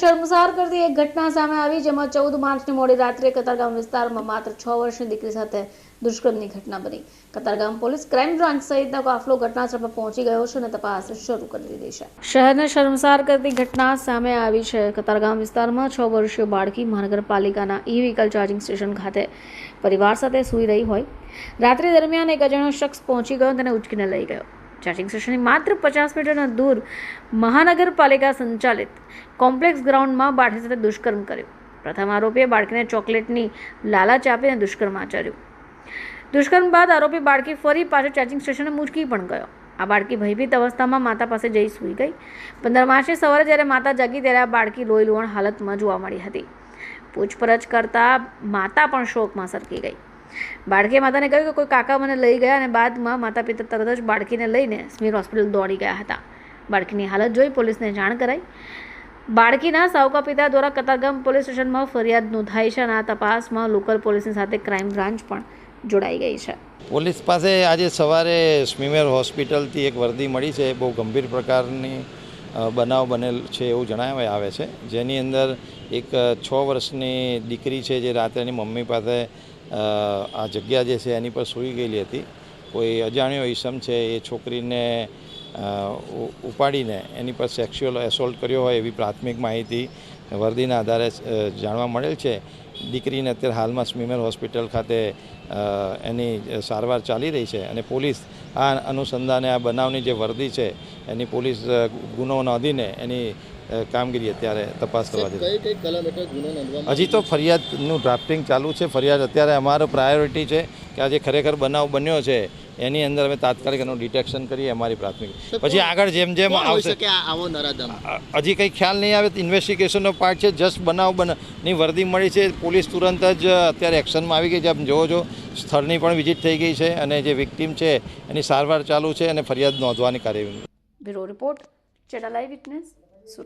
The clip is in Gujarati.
શર્મસાર કરતી એક ઘટના સામે આવી, જેમાં ચૌદ માર્ચની મોડી રાત્રે કતારગામ વિસ્તારમાં માત્ર છ વર્ષની દીકરી સાથે દુષ્કર્મની ઘટના બની. કતારગામ પોલીસ ક્રાઇમ બ્રાન્ચ સહિતનો કાફલો ઘટનાસ્થળ પર પહોંચી ગયો છે અને તપાસ શરૂ કરી દીધી છે. શહેરને શર્મસાર કરતી ઘટના સામે આવી છે. કતારગામ વિસ્તારમાં છ વર્ષીય બાળકી મહાનગરપાલિકાના ઈ વ્હીકલ ચાર્જિંગ સ્ટેશન ખાતે પરિવાર સાથે સૂઈ રહી હોય. રાત્રિ દરમિયાન એક અજાણ્યો શખ્સ પહોંચી ગયો તેને ઉચકીને લઈ ગયો. ચાર્જિંગ સ્ટેશનની માત્ર પચાસ મીટરના દૂર મહાનગરપાલિકા સંચાલિત કોમ્પ્લેક્સ ગ્રાઉન્ડમાં બાળકી સાથે દુષ્કર્મ કર્યું. પ્રથમ આરોપીએ બાળકીને ચોકલેટની લાલચ આપીને દુષ્કર્મ આચર્યું. દુષ્કર્મ બાદ આરોપી બાળકી ફરી પાછો ચાર્જિંગ સ્ટેશને મૂચકી પણ ગયો. આ બાળકી ભયભીત અવસ્થામાં માતા પાસે જઈ સૂઈ ગઈ. પંદર માર્ચે સવારે જ્યારે માતા જાગી ત્યારે આ બાળકી લોહી લુહાણ હાલતમાં જોવા મળી હતી. પૂછપરછ કરતાં માતા પણ શોકમાં સરકી ગઈ. બાળકીએ માતાને કહ્યું કે કોઈ કાકા મને લઈ ગયા અને બાદમાં માતા પિતા તરત જ બાળકીને લઈને સ્મીર હોસ્પિટલ દોડી ગયા હતા. બાળકીની હાલત જોઈ પોલીસને જાણ કરાઈ. બાળકીના સાવકા પિતા દ્વારા કતારગામ પોલીસ સ્ટેશનમાં ફરિયાદ નોંધાઈ છે અને આ તપાસમાં લોકલ પોલીસની સાથે ક્રાઇમ બ્રાન્ચ પણ જોડાઈ ગઈ છે. પોલીસ પાસે આજે સવારે સ્મીમેર હોસ્પિટલથી એક વર્દી મળી છે. બહુ ગંભીર પ્રકારની બનાવ બનેલ છે એવું જણાવવામાં આવે છે. જેની અંદર એક છ વર્ષની દીકરી છે જે રાત્રેની મમ્મી પાસે આ જગ્યા જે છે એની પર સૂઈ ગયેલી હતી. કોઈ અજાણ્યો ઈસમ છે એ છોકરીને ઉપાડીને એની પર સેક્સ્યુઅલ એસોલ્ટ કર્યો હોય એવી પ્રાથમિક માહિતી વર્દીના આધારે જાણવા મળેલ છે. દીકરીને અત્યારે હાલમાં સ્મીમેર હોસ્પિટલ ખાતે એની સારવાર ચાલી રહી છે અને પોલીસ આ અનુસંધાને આ બનાવની જે વર્દી છે એની પોલીસ ગુનો નોંધીને એની કામગીરી અત્યારે તપાસ કરવા જઈ હજી તો ફરિયાદનું ડ્રાફ્ટિંગ ચાલુ છે. ફરિયાદ અત્યારે અમારો પ્રાયોરિટી છે કે આ જે ખરેખર બનાવ બન્યો છે એની અંદર અમે તાત્કાલિક એનું ડિટેક્શન કરીએ અમારી પ્રાથમિક. પછી આગળ જેમ જેમ આવશે હજી કંઈ ખ્યાલ નહીં આવે ઇન્વેસ્ટિગેશનનો પાર્ટ છે જસ્ટ બનાવ બનની વર્દી મળી છે. પોલીસ તુરંત જ અત્યારે એક્શનમાં આવી ગઈ છે. આપ જોવો છો સ્થળની પણ વિઝિટ થઈ ગઈ છે અને જે વિક્ટીમ છે એની સારવાર ચાલુ છે અને ફરિયાદ નોંધવાની કાર્યવાહી. Bureau report, channel I witness.